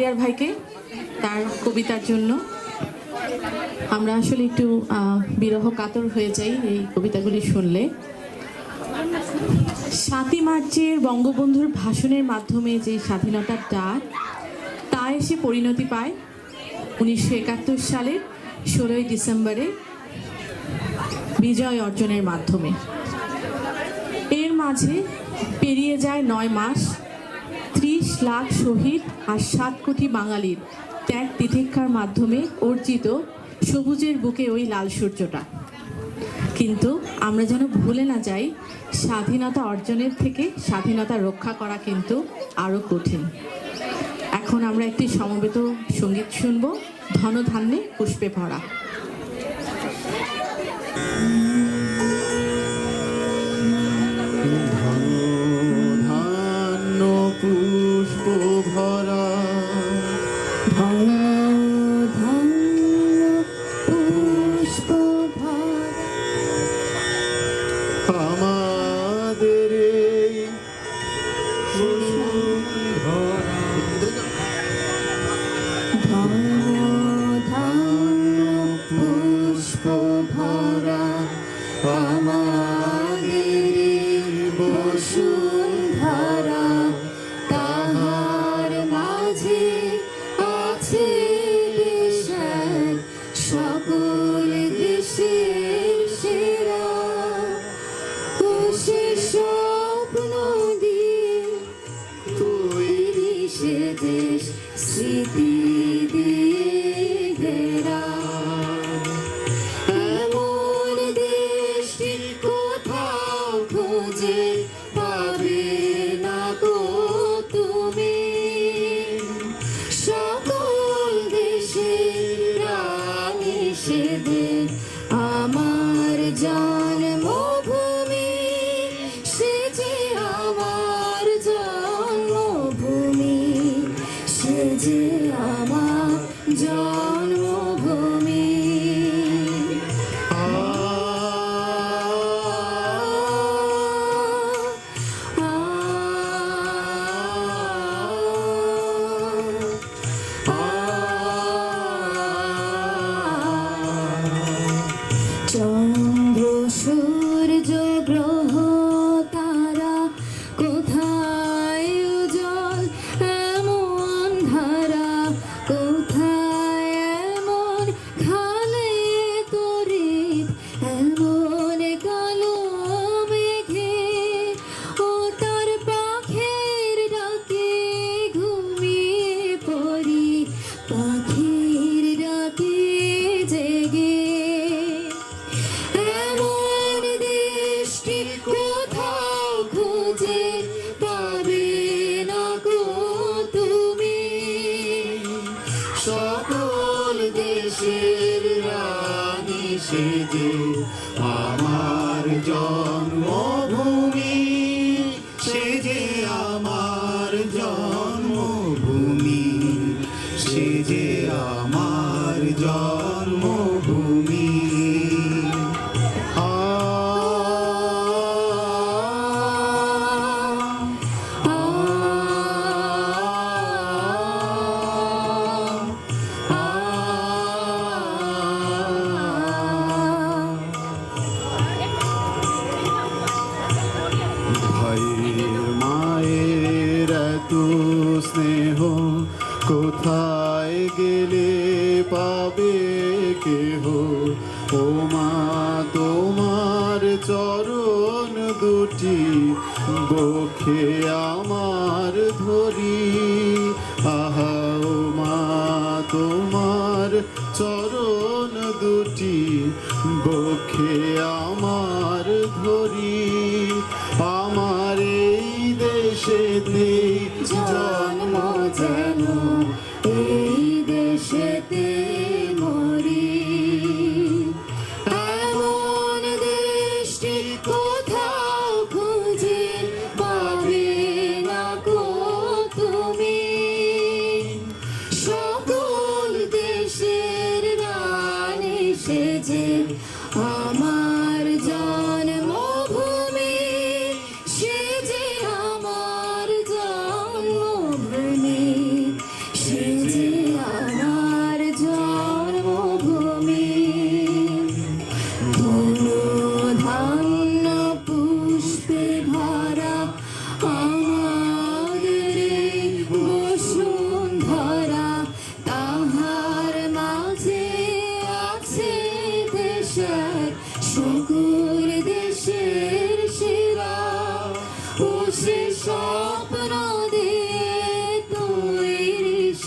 রিয়ার ভাইকে তার কবিতার জন্য। আমরা আসলে একটু বিরহ কাতর হয়ে যাই এই কবিতাগুলি শুনলে। সাতই মার্চের বঙ্গবন্ধুর ভাষণের মাধ্যমে যে স্বাধীনতার ডাক, তা এসে পরিণতি পায় উনিশশো একাত্তর সালের ষোলোই ডিসেম্বরে বিজয় অর্জনের মাধ্যমে। এর মাঝে পেরিয়ে যায় নয় মাস ত্রিশ লাখ শহীদ আর সাত কোটি বাঙালির ত্যাগ তিতিক্ষার মাধ্যমে অর্জিত সবুজের বুকে ওই লাল সূর্যটা। কিন্তু আমরা যেন ভুলে না যাই, স্বাধীনতা অর্জনের থেকে স্বাধীনতা রক্ষা করা কিন্তু আরও কঠিন। এখন আমরা একটি সমবেত সংগীত শুনব, ধনধান্যে পুষ্পে ভরা। ভরা আমাদের পুষ্প ভরা আমাদের বসুন্ধরা সকল দেশের সেরা খুশি স্বপ্ন দিয়ে তৈরি সে দেশ স্মৃতি দিয়ে আমার সেজে আমার জন্মভূমি সে যে আমার জন্মভূমি সে যে আমার জন্মভূমি ভাইয়ের মায়ের এত স্নেহ, কোথায় গেলে পাবে কেহ? ও মা, তোমার চরণ দুটি বখে আমার ধরি। আহা, ও মা, তোমার চরণ দুটি বখে আমার ধরি। Thank you.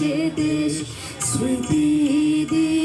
সে দেশ স্মৃতি দিয়ে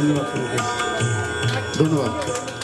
どんな枠